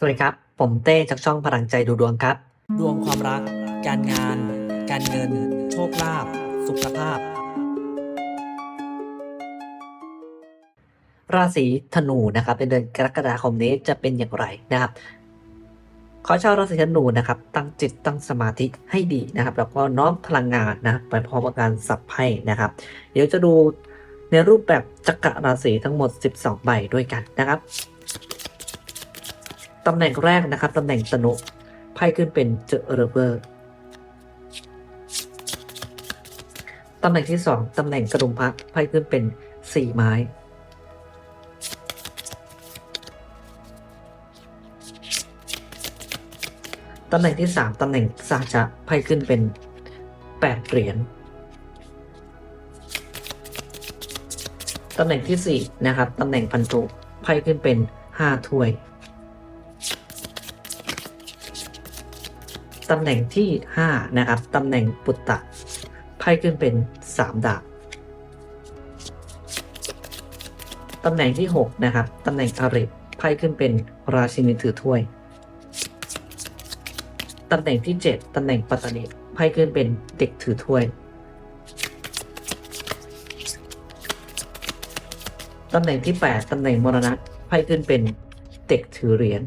สวัสดีครับ ผมเต้จากช่องพลังใจดูดวงครับ ดวงความรัก การงาน การเงิน โชคลาภ สุขภาพ ราศีธนูนะครับ ในเดือนกรกฎาคมนี้จะเป็นอย่างไรนะครับ ขอชาวราศีธนูนะครับ ตั้งจิตตั้งสมาธิให้ดีนะครับ แล้วก็น้อมพลังงานนะไปพร้อมกับการสับไพ่นะครับ เดี๋ยวจะดูในรูปแบบจักรราศีทั้งหมด 12 ใบด้วยกันนะครับ ตำแหน่งแรกนะครับตำแหน่งธนูไพ่ขึ้นเป็นเจอเรเวอร์ตำแหน่งที่สองตำแหน่งกระดุมพระไพ่ขึ้นเป็นสี่ไม้ ตำแหน่งที่สามตำแหน่งสาจะไพ่ขึ้นเป็นแปดเหรียญตำแหน่งที่สี่นะครับตำแหน่งพันธุไพ่ขึ้นเป็นห้าถ้วย ตำแหน่งที่ห้านะครับ ตำแหน่งปุตตะไพ่ขึ้นเป็นสามดาบ ตำแหน่งที่หกนะครับ ตำแหน่งอาริไพ่ขึ้นเป็นราชินีถือถ้วย ตำแหน่งที่ 7 ตำแหน่งปัตตานีไพ่ขึ้นเป็นเด็กถือถ้วย ตำแหน่งที่ 8 ตำแหน่งมรณะไพ่ขึ้นเป็นเด็กถือเหรียญ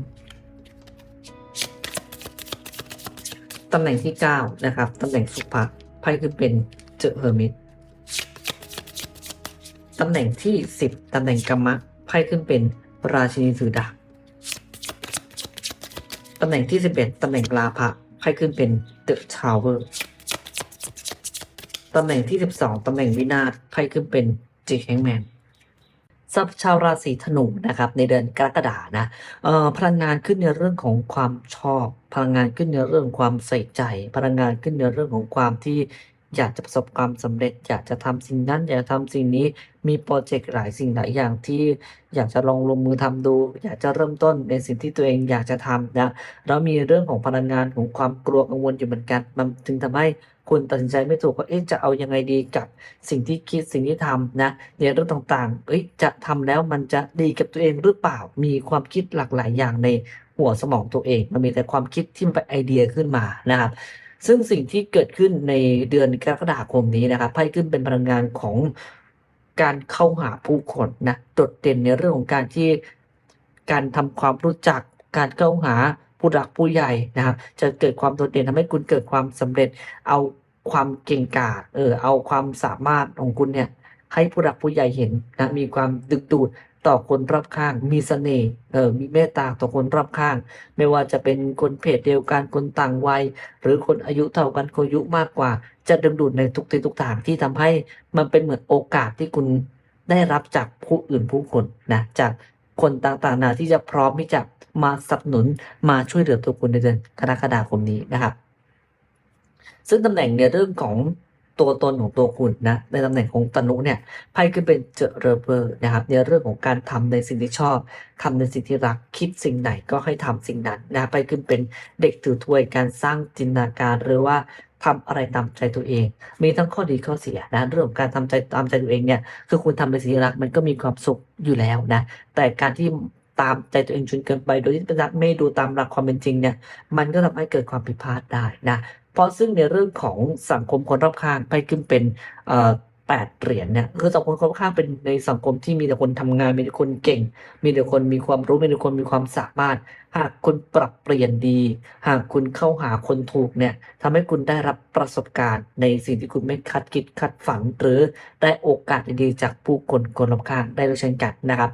ตำแหน่งที่ 9 นะครับ ตำแหน่งสุภะไพ่ขึ้นเป็นเจอเฮอร์มิตตำแหน่งที่ 10 ตำแหน่งกรรมะไพ่ขึ้นเป็นราชินีถือดาบตำแหน่งที่ 11 ตำแหน่งลาภะไพ่ขึ้นเป็น The Tower ตำแหน่งที่ 12 ตำแหน่งวินาศไพ่ขึ้นเป็น j h a n g m a n สำหรับชาวราศีธนูนะครับในเดือนกรกฎานะพลังงานขึ้นในเรื่องของความชอบ พลังงานขึ้นในเรื่องความใส่ใจ พลังงานขึ้นในเรื่องของความที่อยากจะประสบความสำเร็จ อยากจะทำสิ่งนั้นอยากจะทำสิ่งนี้มีโปรเจกต์หลายสิ่งหลายอย่างที่อยากจะลองลงมือทำดู อยากจะเริ่มต้นในสิ่งที่ตัวเองอยากจะทำนะแล้วมีเรื่องของพลังงานของความกลัวกังวลอยู่เหมือนกัน มันถึงทำให้ คุณตัดสินใจไม่ถูกว่าเอ๊ะจะเอายังไงดีกับสิ่งที่คิดสิ่งที่ทำนะในเรื่องต่างๆเอ้ยจะทำแล้วมันจะดีกับตัวเองหรือเปล่ามีความคิดหลากหลายอย่างในหัวสมองตัวเอง มันมีแต่ความคิดที่มันเป็นไอเดียขึ้นมานะครับซึ่งสิ่งที่เกิดขึ้นในเดือนกรกฎาคมนี้นะครับไพ่ขึ้นเป็นพลังงานของการเข้าหาผู้คนนะโดดเด่นในเรื่องของการที่การทำความรู้จักการเข้าหา ผู้หลักผู้ใหญ่นะครับจะเกิดความโดดเด่นทำให้คุณเกิดความสำเร็จ เอาความเก่งกาจเออเอาความสามารถของคุณเนี่ยให้ผู้หลักผู้ใหญ่เห็นนะมีความดึงดูดต่อคนรอบข้าง มีเสน่ห์เออมีเมตตาต่อคนรอบข้าง ไม่ว่าจะเป็นคนเพศเดียวกันคนต่างวัย หรือคนอายุเท่ากันคนอายุมากกว่า จะดึงดูดในทุกทิศทุกทางที่ทำให้มันเป็นเหมือนโอกาสที่คุณได้รับจากผู้อื่นผู้คนนะจาก คนต่างๆนาที่จะพร้อมที่จะมาสนับสนุนมาช่วยเหลือตัวคุณในเดือนกรกฎาคมนี้นะครับ ซึ่งตำแหน่งในเรื่องของ ตัวตนของตัวคุณนะในตำแหน่งของตนุเนี่ยไพ่ขึ้นเป็นเจอเรเวอร์นะครับในเรื่องของการทำในสิ่งที่ชอบทำในสิ่งที่รักคิดสิ่งไหนก็ให้ทำสิ่งนั้นนะไพ่ขึ้นเป็นเด็กถือถ้วยการสร้างจินตนาการหรือว่าทำอะไรตามใจตัวเอง มีทั้งข้อดีข้อเสียนะเรื่องของการทำใจตามใจตัวเองเนี่ยคือคุณทำในสิ่งที่รักมันก็มีความสุขอยู่แล้วนะแต่การที่ตามใจตัวเองจนเกินไป โดยที่ไม่ดูตามหลักความเป็นจริงเนี่ยมันก็ทำให้เกิดความผิดพลาดได้นะ เพราะซึ่งในเรื่องของสังคมคนรอบข้างไปขึ้นเป็นแปดเหรียญเนี่ยคือสังคมคนรอบข้างเป็นในสังคมที่มีแต่คนทำงานมีแต่คนเก่ง มีแต่คนมีความรู้มีแต่คนมีความสามารถ หากคุณปรับเปลี่ยนดี หากคุณเข้าหาคนถูกเนี่ยทำให้คุณได้รับประสบการณ์ในสิ่งที่คุณไม่คาดคิดคาดฝันหรือได้โอกาสดีๆจากผู้คนคนรอบข้างได้ด้วยเช่นกันนะครับ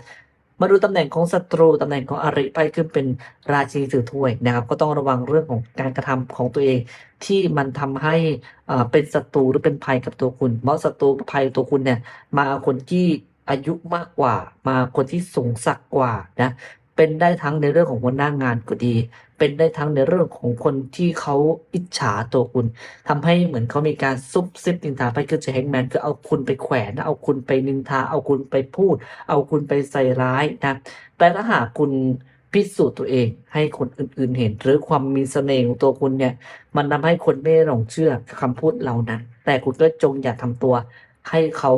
มาดูตำแหน่งของศัตรูตำแหน่งของอริไปขึ้นเป็นราชินีถือถ้วยนะครับ ก็ต้องระวังเรื่องของการกระทำของตัวเอง ที่มันทำให้อ่าเป็นศัตรูหรือเป็นภัยกับตัวคุณเพราะศัตรูภัยตัวคุณเนี่ยมาคนที่อายุมากกว่า มาคนที่สูงสักกว่านะ เป็นได้ทั้งในเรื่องของหัวหน้างานก็ดี เป็นได้ทั้งในเรื่องของคนที่เขาอิจฉาตัวคุณทำให้เหมือนเขามีการซุบซิบนินทาไปคือจะแฮงแมนคือเอาคุณไปแขวนเอาคุณไปนินทา เอาคุณไปพูด เอาคุณไปใส่ร้ายนะแต่ถ้าหากคุณพิสูจน์ตัวเองให้คนอื่นๆเห็น หรือความมีเสน่ห์ของตัวคุณเนี่ย มันทำให้คนไม่หลงเชื่อคำพูดเหล่านั้น แต่คุณก็จงอย่าทำตัว ให้เขา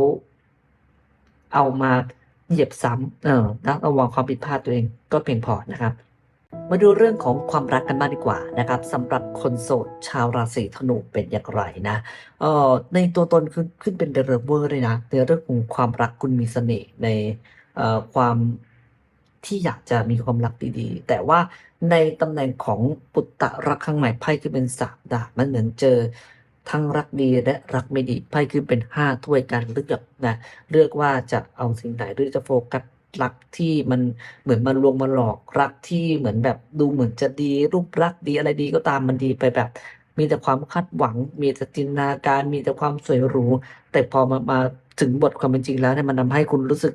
เอามา เหยียบซ้ำเออนะระวังความผิดพลาดตัวเองก็เพียงพอนะครับ มาดูเรื่องของความรักกันบ้างดีกว่านะครับสำหรับคนโสดชาวราศีธนูเป็นอย่างไรนะเอ่อในตัวตนขึ้นขึ้นเป็นเดรเวอร์เลยนะในเรื่องของความรักคุณมีเสน่ห์ในเอ่อความที่อยากจะมีความรักดีๆ แต่ว่าในตำแหน่งของปุตตะรักข้างใหม่ไพ่คือเป็นสามดาบมันเหมือนเจอ ทั้งรักดีและรักไม่ดีไพ่คือเป็นห้าถ้วยการเลือกนะเลือกว่าจะเอาสิ่งไหนหรือจะโฟกัสรักที่มันเหมือนมันลวงมาหลอกรักที่เหมือนแบบดูเหมือนจะดีรูปรักษณ์ดีอะไรดีก็ตามมันดีไปแบบ มีแต่ความคาดหวัง มีแต่จินตนาการมีแต่ความสวยหรู แต่พอมามาถึงบทความเป็นจริงแล้วเนี่ยมันทำให้คุณรู้สึก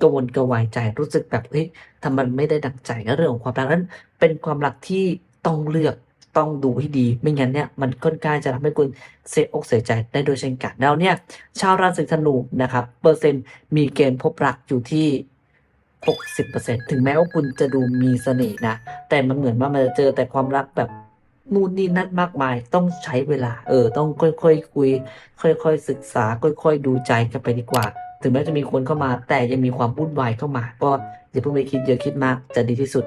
กังวลกระวายใจรู้สึกแบบเฮ้ยทำมันไม่ได้ดังใจนะเรื่องของความรักนั้นเป็นความรักที่ต้องเลือก ต้องดูให้ดี ไม่งั้นเนี่ยมันค่อนข้างจะทำให้คุณเสียอกเสียใจได้โดยเช่นกันแล้วเนี่ย ชาวราศีธนูนะครับ เปอร์เซ็นต์มีเกณฑ์พบรักอยู่ที่ 60%ถึงแม้ว่าคุณจะดูมีเสน่ห์นะ แต่มันเหมือนว่ามันจะเจอแต่ความรักแบบนู่นนี่นั่นมากมายต้องใช้เวลา เออ ต้องค่อยๆคคุย ค่อย ๆ ศึกษา ค่อย ๆ ดูใจกันไปดีกว่า ถึงแม้จะมีคนเข้ามา แต่ยังมีความวุ่นวายเข้ามา ก็อย่าเพิ่งไปคิดเยอะคิดมากจะดีที่สุด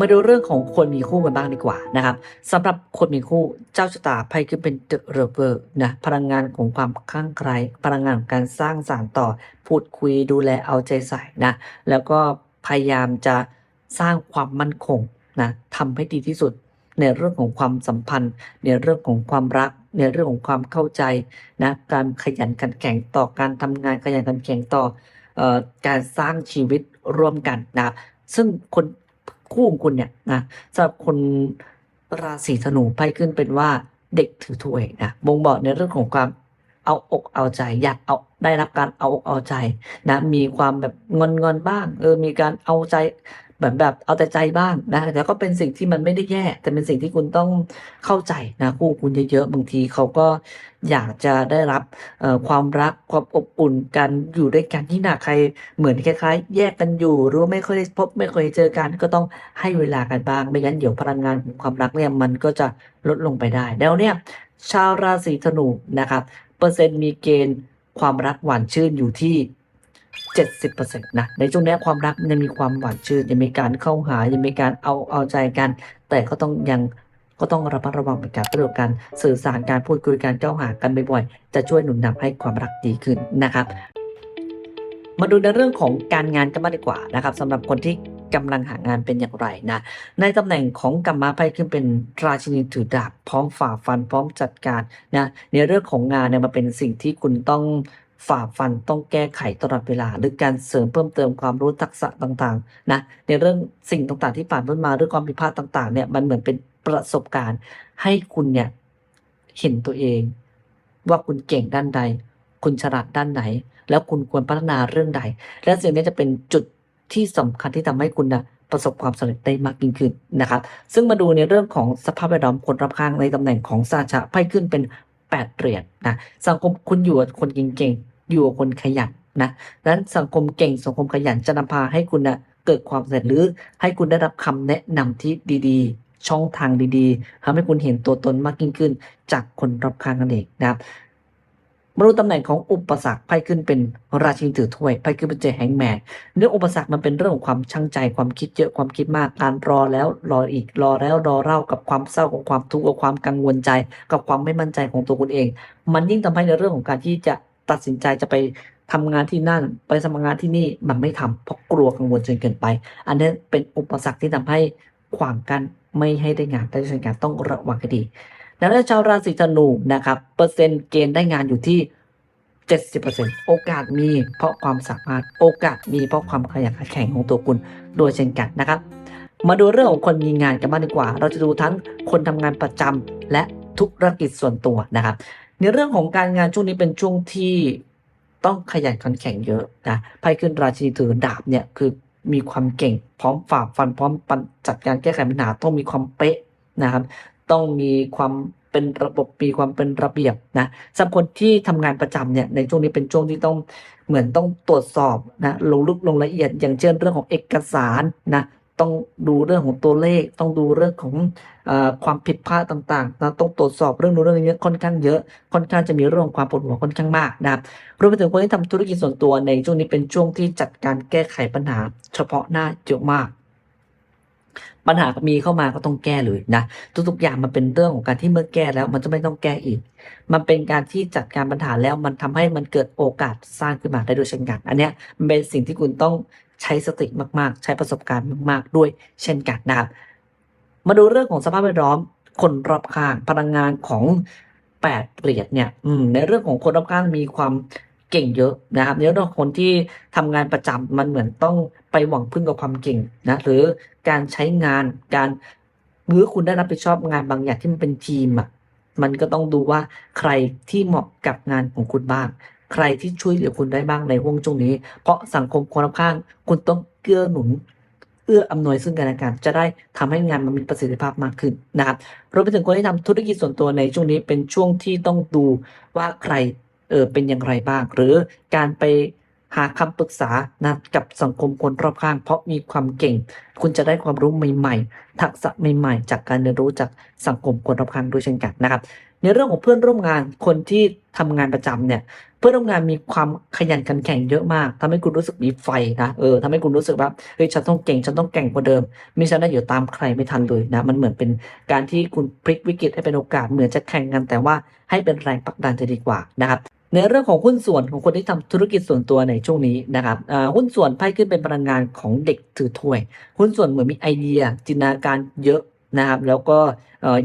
มาดูเรื่องของคนมีคู่กันบ้างดีกว่านะครับสำหรับคนมีคู่เจ้าชะตาไพ่คือเป็น The Lover นะพลังงานของความข้างใครพลังงานของการสร้างสารต่อพูดคุยดูแลเอาใจใส่นะแล้วก็พยายามจะสร้างความมั่นคงนะทำให้ดีที่สุดในเรื่องของความสัมพันธ์ ในเรื่องของความรัก ในเรื่องของความเข้าใจนะการขยันขันแข็งต่อการทำงานขยันขันแข็งต่อออการสร้างชีวิตร่วมกันนะซึ่งคน คู่ของคุณเนี่ยนะสำหรับคนราศีธนูไพ่ขึ้นเป็นว่าเด็กถือถ้วยนะบ่งบอกในเรื่องของความเอาอกเอาใจ อยากเอาได้รับการเอาอกเอาใจนะมีความแบบงอนงอนบ้างเออมีการเอาใจ เหมือนแบบเอาแต่ใจบ้างนะแต่ก็เป็นสิ่งที่มันไม่ได้แย่ แต่เป็นสิ่งที่คุณต้องเข้าใจนะคู่คุณเยอะๆบางทีเขาก็อยากจะได้รับความรักความอบอุ่นกันอยู่ด้วยกันที่หนาใครเหมือนคล้ายๆ แยกกันอยู่หรือไม่ค่อยได้พบไม่ค่อยเจอกันก็ต้องให้เวลากันบ้าง ไม่งั้นเดี๋ยวพลังงานของความรักเนี่ยมันก็จะลดลงไปได้ แล้วเนี่ยชาวราศีธนูนะครับเปอร์เซ็นต์มีเกณฑ์ความรักหวานชื่นอยู่ที่ 70%นะในช่วงนี้ความรักมันยังมีความหวานชื่นยังมีการเข้าหายังมีการเอาเอาใจกัน แต่ก็ต้องยังก็ต้องระมัดระวังเป็นการเรื่องการสื่อสารการพูดคุยการเข้าหากันบ่อยๆจะช่วยหนุนนำให้ความรักดีขึ้นนะครับ มาดูในเรื่องของการงานกันบ้างดีกว่านะครับสำหรับคนที่กำลังหางานเป็นอย่างไรนะ ในตำแหน่งของกรรมะไพ่ขึ้นเป็นราชินีถือดาบพร้อมฝ่าฟันพร้อมจัดการนะในเรื่องของงานเนี่ยมันเป็นสิ่งที่คุณต้อง ฝ่าฟันต้องแก้ไขตลอดเวลา หรือการเสริมเพิ่มเติมความรู้ทักษะต่างๆนะในเรื่องสิ่งต่างๆที่ผ่านพ้นมาหรือความผิดพลาดต่างๆเนี่ยมันเหมือนเป็นประสบการณ์ ให้คุณเนี่ยเห็นตัวเอง ว่าคุณเก่งด้านใด คุณฉลาดด้านไหน แล้วคุณควรพัฒนาเรื่องใด และสิ่งนี้จะเป็นจุดที่สำคัญที่ทำให้คุณนะประสบความสำเร็จได้มากยิ่งขึ้นนะครับ ซึ่งมาดูในเรื่องของสภาพแวดล้อมคนรอบข้างในตำแหน่งของซาชะไพ่ขึ้นเป็น แปดเหรียญนะสังคมคุณอยู่กับคนเก่งๆอยู่กับคนขยันนะดังนั้นสังคมเก่งสังคมขยันจะนำพาให้คุณนะเกิดความสำเร็จหรือให้คุณได้รับคำแนะนำที่ดีๆ ช่องทางดีๆทำให้คุณเห็นตัวตนมากยิ่งขึ้น จากคนรอบข้างนั่นเองนะครับ มาดูตำแหน่งของอุปสรรคไพ่ขึ้นเป็นราชินีถือถ้วยไพ่ขึ้นเป็นเจแฮงแมนเรื่องอุปสรรคมันเป็นเรื่องของความช่างใจความคิดเยอะความคิดมากการรอแล้วรออีกรอแล้วรอเล่ากับความเศร้ากับความทุกข์กับความกังวลใจ กับความไม่มั่นใจของตัวคุณเอง มันยิ่งทำให้ในเรื่องของการที่จะตัดสินใจจะไปทำงานที่นั่น ไปสมัครงานที่นี่มันไม่ทำเพราะกลัวกังวลจนเกินไป อันนี้เป็นอุปสรรคที่ทำให้ขวางกันไม่ให้ได้งานได้เช่นกันต้องระวังให้ดี แล้วชาวราศีธนูนะครับเปอร์เซ็นต์เกณฑ์ได้งานอยู่ที่ 70%โอกาสมีเพราะความสามารถโอกาสมีเพราะความขยันขันแข็งของตัวคุณโดยเช่นกันนะครับ มาดูเรื่องของคนมีงานกันบ้างดีกว่า เราจะดูทั้งคนทำงานประจำและธุรกิจส่วนตัวนะครับ ในเรื่องของการงานช่วงนี้เป็นช่วงที่ต้องขยันขันแข็งเยอะนะไพ่ขึ้นราชินีถือดาบเนี่ยคือมีความเก่งพร้อมฝ่าฟันพร้อมปันจัดการแก้ไขปัญหาต้องมีความเป๊ะนะครับ ต้องมีความเป็นระบบมีความเป็นระเบียบนะสำหรับคนที่ทำงานประจำเนี่ยในช่วงนี้เป็นช่วงที่ต้องเหมือนต้องตรวจสอบนะลงลึกลงละเอียด อย่างเช่นเรื่องของเอกสารนะต้องดูเรื่องของตัวเลข ต้องดูเรื่องของออความผิดพลาดต่างๆนะต้องตรวจสอบเรื่องนู้นเรื่องนี้ค่อนข้างเยอะ ค่อนข้างจะมีเรื่องของความปวดหัวค่อนข้างมากนะครับรวมไปถึงคนที่ทำธุรกิจส่วนตัวในช่วงนี้เป็นช่วงที่จัดการแก้ไขปัญหา เฉพาะหน้าเยอะมาก ปัญหามีเข้ามาก็ต้องแก้เลยนะทุกๆอย่างมันเป็นเรื่องของการที่เมื่อแก้แล้ว มันจะไม่ต้องแก้อีก มันเป็นการที่จัดการปัญหาแล้วมันทำให้มันเกิดโอกาสสร้างขึ้นมาได้โดยเช่นกัน อันเนี้ยมันเป็นสิ่งที่คุณต้องใช้สติมากๆ ใช้ประสบการณ์มาก ๆ ด้วยเช่นกันนะครับมาดูเรื่องของสภาพแวดล้อม คนรอบข้างพลังงานของแปดเหรียญเนี่ยในเรื่องของคนรอบข้างมีความ เก่งเยอะนะครับในเรื่องของคนที่ทำงานประจำมันเหมือนต้องไปหวังพึ่งกับความเก่งนะหรือการใช้งานการหรือคุณได้รับผิดชอบงานบางอย่างที่มันเป็นทีมอะมันก็ต้องดูว่าใครที่เหมาะกับงานของคุณบ้าง ใครที่ช่วยเหลือคุณได้บ้างในห่วงช่วงนี้ เพราะสังคมคนรอบข้าง คุณต้องเกื้อหนุนเอื้ออำนวยซึ่งกันและกันจะได้ทำให้งานมันมีประสิทธิภาพมากขึ้นนะครับรวมไปถึงคนที่ทำธุรกิจส่วนตัวในช่วงนี้เป็นช่วงที่ต้องดูว่าใคร เออเป็นอย่างไรบ้าง หรือการไปหาคำปรึกษานะกับสังคมคนรอบข้าง เพราะมีความเก่ง คุณจะได้ความรู้ใหม่ ๆ ทักษะใหม่ ๆ จากการเรียนรู้จากสังคมคนรอบข้างด้วยเช่นกันนะครับ ในเรื่องของเพื่อนร่วมงานคนที่ทำงานประจำเนี่ย เพื่อนร่วมงานมีความขยันขันแข็งเยอะมากทำให้คุณรู้สึกมีไฟนะเออทำให้คุณรู้สึกว่าเฮ้ยฉันต้องเก่งฉันต้องแก่งกว่าเดิมไม่ฉันได้อยู่ตามใครไม่ทันเลยนะมันเหมือนเป็นการที่คุณพลิกวิกฤตให้เป็นโอกาสเหมือนจะแข่งกันแต่ว่าให้เป็นแรงผลักดันจะดีกว่านะครับ ในเรื่องของหุ้นส่วนของคนที่ทำธุรกิจส่วนตัวในช่วงนี้นะครับหุ้นส่วนไพ่ขึ้นเป็นพลังงานของเด็กถือถ้วย หุ้นส่วนเหมือนมีไอเดีย จินตนาการเยอะ นะครับ แล้วก็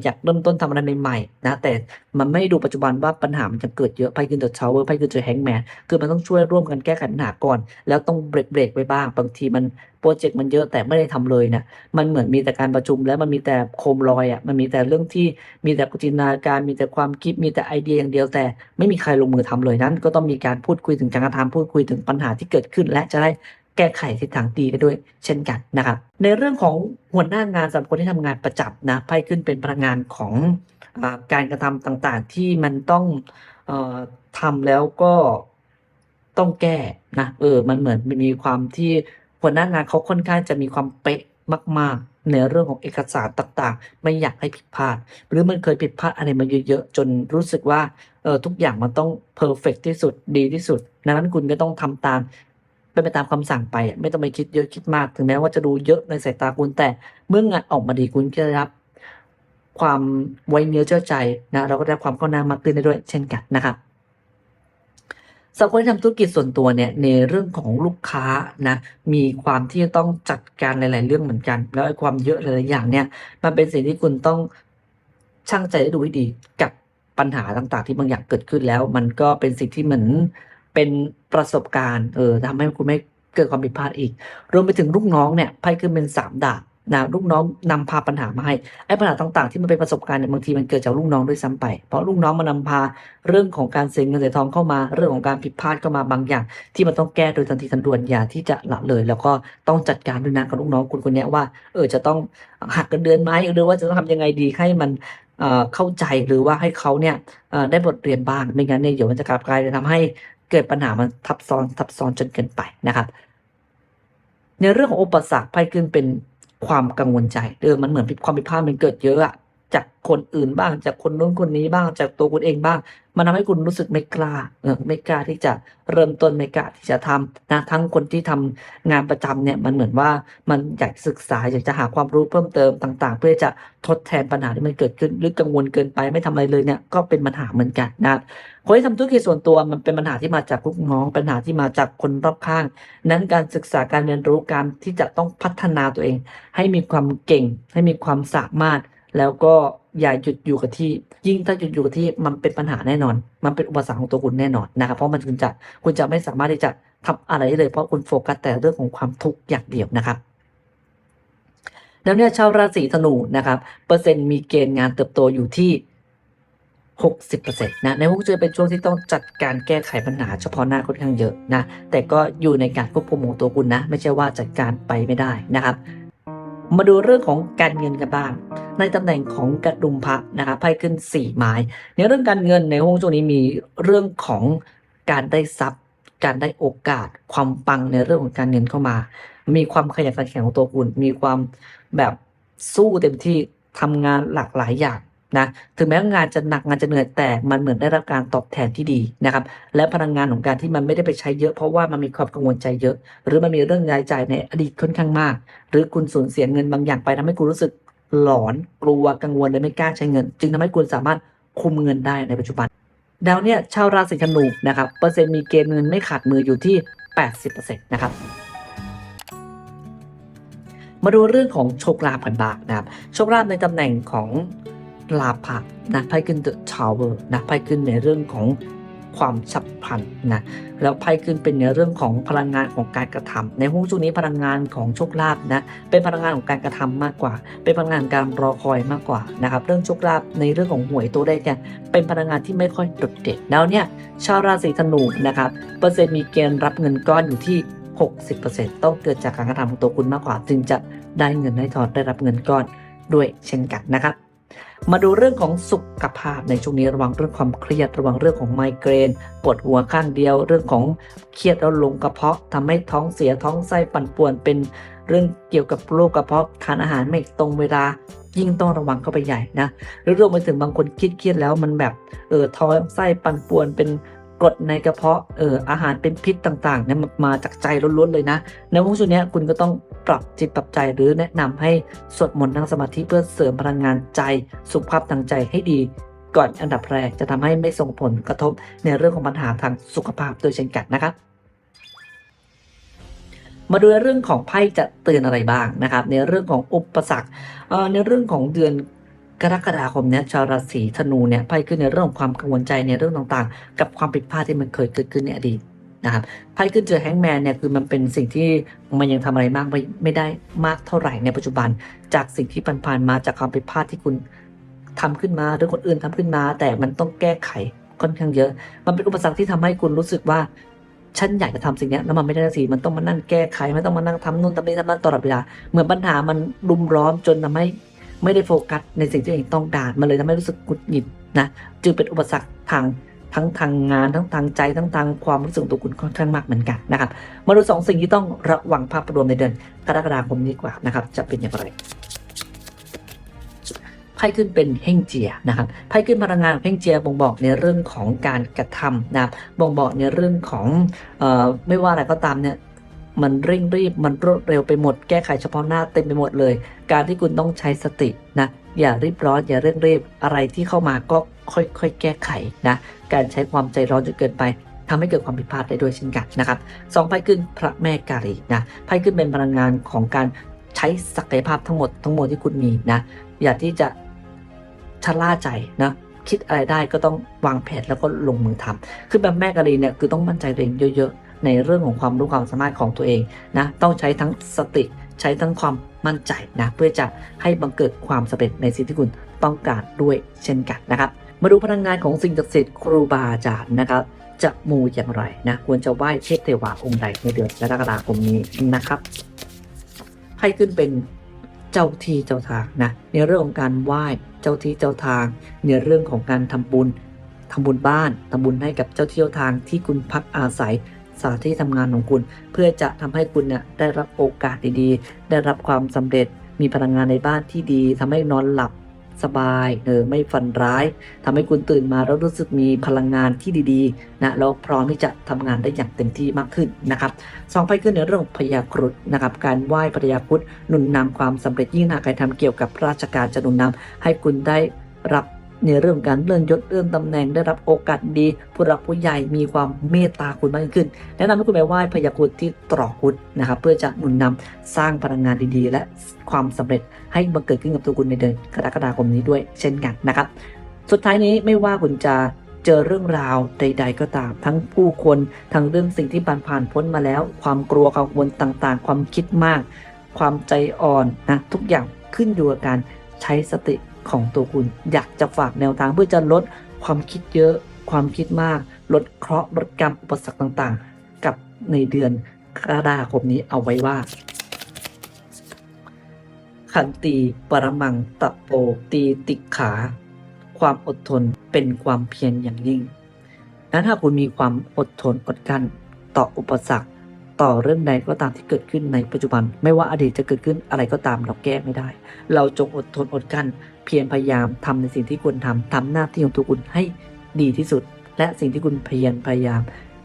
อยากเริ่มต้นทำอะไรใหม่ๆนะแต่มันไม่ดูปัจจุบันว่าปัญหามันจะเกิดเยอะไพ่ขึ้นเดอะชาวเวอร์ไพ่ขึ้นเดอะแฮงแมนคือมันต้องช่วยร่วมกันแก้ไขปัญหาก่อน แล้วต้องเบรกเบรกไว้บ้าง บางทีมันโปรเจกต์มันเยอะแต่ไม่ได้ทำเลยนะมันเหมือนมีแต่การประชุมแล้วมันมีแต่โคมลอยอะมันมีแต่เรื่องที่มีแต่จินตนาการมีแต่ความคิดมีแต่ไอเดียอย่างเดียว แต่ไม่มีใครลงมือทำเลยนั้น ก็ต้องมีการพูดคุยถึงการกระทำพูดคุยถึงปัญหาที่เกิดขึ้น และจะได้ แก้ไขทิศทางดีได้ด้วยเช่นกันนะครับ ในเรื่องของหัวหน้างานสำหรับคนที่ทำงานประจำนะไพ่ขึ้นเป็นพลังงานของอการกระทำต่างๆ ที่มันต้องออทำแล้วก็ต้องแก้นะเออมันเหมือนมีความที่หัวหน้างานเขาค่อนข้างจะมีความเป๊ะมากๆในเรื่องของเอกสารต่างๆ ไม่อยากให้ผิดพลาด หรือมันเคยผิดพลาดอะไรมาเยอะๆ จนรู้สึกว่าเออทุกอย่างมันต้องเพอร์เฟกที่สุดดีที่สุดดังนั้นคุณก็ต้องทำตาม เป็นไปตามคำสั่งไปไม่ต้องไปคิดเยอะคิดมาก ถึงแม้ว่าจะดูเยอะในสายตาคุณแต่เมื่องานออกมาดีคุณก็จะได้รับ ความไว้เนื้อเชื่อใจนะเราก็ได้รับความก้าวหน้ามากขึ้นได้ด้วยเช่นกันนะครับสำหรับคนที่ทำธุรกิจส่วนตัวเนี่ยในเรื่องของลูกค้านะมีความที่จะต้องจัดการหลาย ๆ เรื่องเหมือนกัน แล้วไอ้ความเยอะหลาย ๆ อย่างเนี่ยมันเป็นสิ่งที่คุณต้องชั่งใจและดูให้ดีกับปัญหาต่าง ๆ ที่บางอย่างเกิดขึ้นแล้ว มันก็เป็นสิ่งที่เหมือน เป็นประสบการณ์เออทำให้คุณไม่เกิดความผิดพลาดอีก รวมไปถึงลูกน้องเนี่ยไพ่ขึ้นเป็นสามดาบนะลูกน้องนำพาปัญหามาให้ไอ้ปัญหาต่างๆ ที่มันเป็นประสบการณ์เนี่ยบางทีมันเกิดจากลูกน้องด้วยซ้ำไป เพราะลูกน้องมันนำพาเรื่องของการเสียเงินเสียทองเข้ามา เรื่องของการผิดพลาดเข้ามาบางอย่าง ที่มันต้องแก้โดยทันทีทันด่วนอย่าที่จะละเลย แล้วก็ต้องจัดการด้วยนะกับลูกน้องคุณคนนี้ว่าเออจะต้องหักเงินเดือนไหมหรือว่าจะต้องทำยังไงดีให้มันเข้าใจหรือว่าให้เขาเนี่ยได้บทเรียนบ้างไม่งั้นเนี่ยเดี๋ยวมันจะกลับกลายเป็นทำให้ เกิดปัญหามันทับซ้อนทับซ้อนจนเกินไปนะครับ ในเรื่องของอุปสรรคไพ่ขึ้นเป็นความกังวลใจเดิมมันเหมือนความผิดพลาดมันเกิดเยอะอะ จากคนอื่นบ้าง จากคนนู้นคนนี้บ้าง จากตัวคุณเองบ้าง มันทำให้คุณรู้สึกไม่กล้าเออไม่กล้าที่จะเริ่มต้นไม่กล้าที่จะทำนะทั้งคนที่ทำงานประจำเนี่ยมันเหมือนว่ามันอยากศึกษาอยากจะหาความรู้เพิ่มเติมต่าง ๆ เพื่อจะทดแทนปัญหาที่มันเกิดขึ้นหรือกังวลเกินไปไม่ทำอะไรเลยเนี่ยก็เป็นปัญหาเหมือนกันนะครับคนที่ทำธุรกิจส่วนตัวมันเป็นปัญหาที่มาจากลูกน้องปัญหาที่มาจากคนรอบข้าง นั้นการศึกษาการเรียนรู้การที่จะต้องพัฒนาตัวเอง ให้มีความเก่ง ให้มีความสามารถ แล้วก็อย่าหยุดอยู่กับที่ ยิ่งถ้าหยุดอยู่กับที่มันเป็นปัญหาแน่นอน มันเป็นอุปสรรคของตัวคุณแน่นอนนะครับ เพราะมันคุณจะคุณจะไม่สามารถที่จะทำอะไรได้เลย เพราะคุณโฟกัสแต่เรื่องของความทุกข์อย่างเดียวนะครับแล้วเนี่ยชาวราศีธนูนะครับ เปอร์เซ็นต์มีเกณฑ์งานเติบโตอยู่ที่60%นะในพวกจะเป็นช่วงที่ต้องจัดการแก้ไขปัญหาเฉพาะหน้าค่อนข้างเยอะนะแต่ก็อยู่ในการควบคุมของตัวคุณนะ ไม่ใช่ว่าจัดการไปไม่ได้นะครับ มาดูเรื่องของการเงินกันบ้าง ในตำแหน่งของกระดุมพระนะคะไพ่ขึ้น 4 ไม้ ในเรื่องการเงินในห้องช่วงนี้มีเรื่องของการได้ทรัพย์ การได้โอกาส ความปังในเรื่องของการเงินเข้ามา มีความขยันขันแข็งของตัวคุณ มีความแบบสู้เต็มที่ทำงานหลากหลายอย่าง นะถึงแม้งานจะหนักงานจะเหนื่อยแต่มันเหมือนได้รับการตอบแทนที่ดีนะครับ และพลังงานของการที่มันไม่ได้ไปใช้เยอะเพราะว่ามันมีความกังวลใจเยอะ หรือมันมีเรื่องรายจ่ายในอดีตค่อนข้างมาก หรือคุณสูญเสียเงินบางอย่างไปทำให้คุณรู้สึกหลอนกลัวกังวลเลยไม่กล้าใช้เงิน จึงทำให้คุณสามารถคุมเงินได้ในปัจจุบัน ดาวเนี่ยชาวราศีธนูนะครับเปอร์เซ็นต์มีเกณฑ์เงินไม่ขาดมืออยู่ที่ 80%นะครับมาดูเรื่องของโชคลาภกันบ้างนะครับโชคลาภในตำแหน่งของ ลาภะนะไพ่ขึ้น The Tower นะไพ่ขึ้นในเรื่องของความฉับพลันนะแล้วไพ่ขึ้นเป็นในเรื่องของพลังงานของการกระทำในห้วงช่วงนี้พลังงานของโชคลาภนะเป็นพลังงานของการกระทำมากกว่า เป็นพลังงานการรอคอยมากกว่านะครับเรื่องโชคลาภในเรื่องของหวยตัวเลขเนี่ยเป็นพลังงานที่ไม่ค่อยโดดเด่นแล้วเนี่ยชาวราศีธนูนะครับเปอร์เซ็นต์มีเกณฑ์รับเงินก้อนอยู่ที่ 60%ต้องเกิดจากการกระทำของตัวคุณมากกว่า จึงจะได้เงินได้ทอนได้รับเงินก้อนด้วยเช่นกันนะครับ มาดูเรื่องของสุขภาพในช่วงนี้ระวังเรื่องความเครียดระวังเรื่องของไมเกรนปวดหัวข้างเดียว เรื่องของเครียดแล้วลงกระเพาะทำให้ท้องเสียท้องไส้ปั่นป่วนเป็นเรื่องเกี่ยวกับโรคกระเพาะทานอาหารไม่ตรงเวลายิ่งต้องระวังเข้าไปใหญ่นะหรือรวมไปถึงบางคนเครียดแล้วมันแบบเออท้องไส้ปั่นป่วนเป็น กรดในกระเพาะเอออาหารเป็นพิษต่างๆเนี่ยมาจากใจล้วนๆเลยนะในช่วงนี้คุณก็ต้องปรับจิตปรับใจหรือแนะนำให้สวดมนต์นั่งสมาธิเพื่อเสริมพลังงานใจสุขภาพทางใจให้ดีก่อนอันดับแรกจะทำให้ไม่ส่งผลกระทบในเรื่องของปัญหาทางสุขภาพโดยเช่นกันนะครับมาดูเรื่องของไพ่จะเตือนอะไรบ้างนะครับ ในเรื่องของอุปสรรคในเรื่องของเดือน กรกฎาคมเนี่ยชาวราศีธนูเนี่ยไพ่ขึ้นในเรื่องความกังวลใจในเรื่องต่างๆ กับความผิดพลาดที่มันเคยเกิดขึ้นในอดีตนะครับไพ่ขึ้นเจอแฮงแมนเนี่ยคือมันเป็นสิ่งที่มันยังทำอะไรมากไม่ไม่ได้มากเท่าไหร่ในปัจจุบัน จากสิ่งที่ผ่านๆมาจากความผิดพลาดที่คุณทำขึ้นมาหรือคนอื่นทำขึ้นมา แต่มันต้องแก้ไขค่อนข้างเยอะ มันเป็นอุปสรรคที่ทำให้คุณรู้สึกว่าฉันอยากจะทำสิ่งนี้แล้วมันไม่ได้สักทีมันต้องมานั่งแก้ไขไมันต้องมานั่งทำนู่นทำนี่ทำนั่นตลอดเวลาเหมือนปัญหามันรุมร้อมจนทำให้ ไม่ได้โฟกัสในสิ่งที่ตัวเองต้องการมันเลยทำให้รู้สึกกุดหงิดนะจึงเป็นอุปสรรคทางทั้งทางงานทั้งทางใจทั้งทางความรู้สึกตัวคุณค่อนข้างมากเหมือนกันนะครับมาดูสองสิ่งที่ต้องระวังภาพรวมในเดือนกรกฎาคมนี้กว่านะครับ จะเป็นอย่างไรไพ่ขึ้นเป็นเฮงเจียนะครับไพ่ขึ้นพลังงานเฮงเจียบ่งบอกในเรื่องของการกระทำนะครับบ่งบอกในเรื่องของออไม่ว่าอะไรก็ตามเนี่ย มันเร่งรีบมันรวดเร็วไปหมด แก้ไขเฉพาะหน้าเต็มไปหมดเลย การที่คุณต้องใช้สตินะอย่ารีบร้อนอย่าเร่งรีบอะไรที่เข้ามาก็ค่อยๆ แก้ไขนะการใช้ความใจร้อนจนเกินไปทำให้เกิดความผิดพลาดได้ด้วยเช่นกันนะครับสองไพ่ขึ้นพระแม่กาลีนะไพ่ขึ้นเป็นพลังงานของการใช้ศักยภาพทั้งหมดทั้งหมดที่คุณมีนะอย่าที่จะชะล่าใจนะคิดอะไรได้ก็ต้องวางแผนแล้วก็ลงมือทำคือแบบแม่กะลีเนี่ยคือต้องมั่นใจตัวเองเยอะๆ ในเรื่องของความรู้ความสามารถของตัวเองนะต้องใช้ทั้งสติใช้ทั้งความมั่นใจนะเพื่อจะให้บังเกิดความสำเร็จในสิ่งที่คุณต้องการด้วยเช่นกันนะครับ มาดูพลังงานของสิ่งศักดิ์สิทธิ์ครูบาอาจารย์นะครับจะมูอย่างไรนะควรจะไหว้เทพเทวาองค์ใดในเดือนกรกฎาคมนี้นะครับไพ่ขึ้นเป็นเจ้าที่เจ้าทางนะในเรื่องของการไหว้เจ้าที่เจ้าทาง ในเรื่องของการทำบุญทำบุญบ้านทำบุญให้กับเจ้าที่เจ้าทางที่คุณพักอาศัย สถานที่ทำงานของคุณ เพื่อจะทำให้คุณเนี่ยได้รับโอกาสดีๆ ได้รับความสำเร็จ มีพลังงานในบ้านที่ดีทำให้นอนหลับสบายเออไม่ฝันร้ายทำให้คุณตื่นมาแล้วรู้สึกมีพลังงานที่ดีๆนะแล้วพร้อมที่จะทำงานได้อย่างเต็มที่มากขึ้นนะครับสองไพ่ขึ้นในเรื่องพยาครุฑนะครับการไหว้พยาครุฑหนุนนำความสำเร็จยิ่งหากใครทำเกี่ยวกับราชการจะหนุนนำให้คุณได้รับ ในเรื่องการเลื่อนยศเลื่อนตำแหน่งได้รับโอกาสดี ผู้รักผู้ใหญ่มีความเมตตาคุณมากยิ่งขึ้น แนะนำให้คุณไปไหว้พยาครุฑที่ตรอกคุดนะครับเพื่อจะหนุนนำสร้างพลังงานดีๆ และความสำเร็จให้บังเกิดขึ้นกับตัวคุณในเดือนกรกฎาคมนี้ด้วยเช่นกันนะครับ สุดท้ายนี้ไม่ว่าคุณจะเจอเรื่องราวใด ๆ ก็ตาม ทั้งผู้คนทั้งเรื่องสิ่งที่ผ่านผ่านพ้นมาแล้ว ความกลัวกังวลต่างๆ ความคิดมาก ความใจอ่อนนะทุกอย่างขึ้นอยู่กับการใช้สติ ของตัวคุณ อยากจะฝากแนวทางเพื่อจะลดความคิดเยอะ ความคิดมาก ลดเคราะห์ลดกรรมอุปสรรคต่างๆ กับในเดือนกรกฎาคมนี้เอาไว้ว่า ขันตีปรมังตะโปตีติขา ความอดทนเป็นความเพียรอย่างยิ่งนั้นถ้าคุณมีความอดทนอดกั้นต่ออุปสรรค ต่อเรื่องใดก็ตามที่เกิดขึ้นในปัจจุบัน ไม่ว่าอดีตจะเกิดขึ้นอะไรก็ตามเราแก้ไม่ได้ เราจงอดทนอดกลั้น เพียรพยายามทำในสิ่งที่ควรทำทำหน้าที่ของตัวคุณให้ดีที่สุด และสิ่งที่คุณเพยายามพยายาม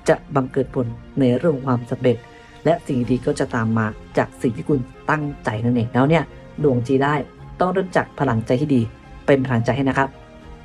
จะบังเกิดผลในเรื่องความสำเร็จ และสิ่งดีก็จะตามมาจากสิ่งที่คุณตั้งใจนั่นเองแล้วเนี่ยดวงจีได้ต้องเริ่มจากพลังใจที่ดี เป็นพลังใจให้นะครับ